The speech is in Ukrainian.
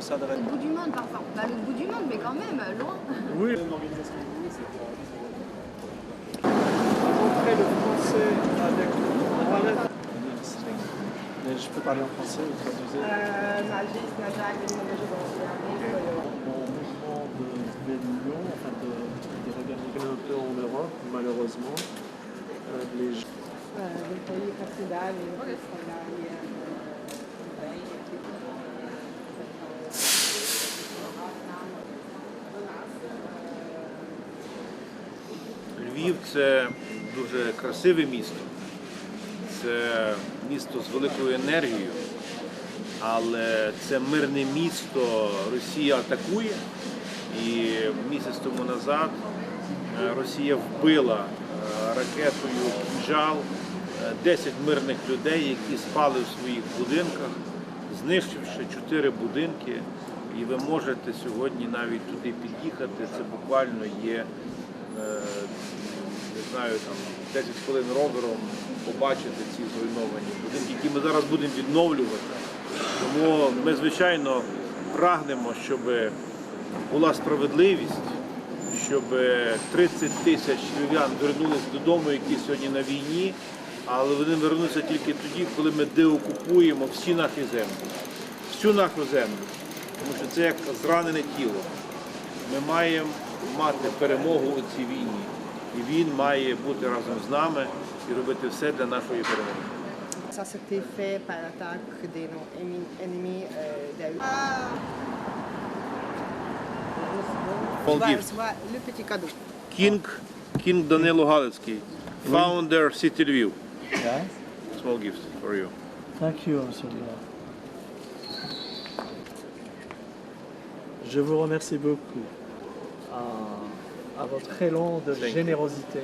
ça de Le bout du monde parfois. Bah, le bout du monde, mais quand même, loin. Oui. Une organisation de c'est pour le français avec Mohamed. Mais je peux parler en français, nie mogę się Mon mouvement de rébellion, enfin de, de regarder un peu en Europe, malheureusement, euh, les gens Львів це дуже красиве місто. Це місто з великою енергією, але це мирне місто. Росія атакує. І місяць тому назад е, Росія вбила е, ракетою «Кінжал» е, 10 мирних людей, які спали в своїх будинках, знищивши 4 будинки. І ви можете сьогодні навіть туди під'їхати. Це буквально є е, не знаю, там 10 хвилин ровером побачити ці зруйновані будинки, які ми зараз будемо відновлювати. Тому ми, звичайно, прагнемо, щоб була справедливість, щоб 30 тисяч львів'ян вернулись додому, які сьогодні на війні, але вони вернуться тільки тоді, коли ми деокупуємо всі наші землі, всю нашу землю. Тому що це як зранене тіло. Ми маємо мати перемогу у цій війні. І він має бути разом з нами і робити все для нашої перемоги. Ça s'était fait par l'attaque de nos ennemis, euh, cadeau. Кінг, Кінг Данило Галицький, founder City Lviv. Yeah. Small gift for you. Thank you, monsieur. Je vous remercie beaucoup à, à votre élan de générosité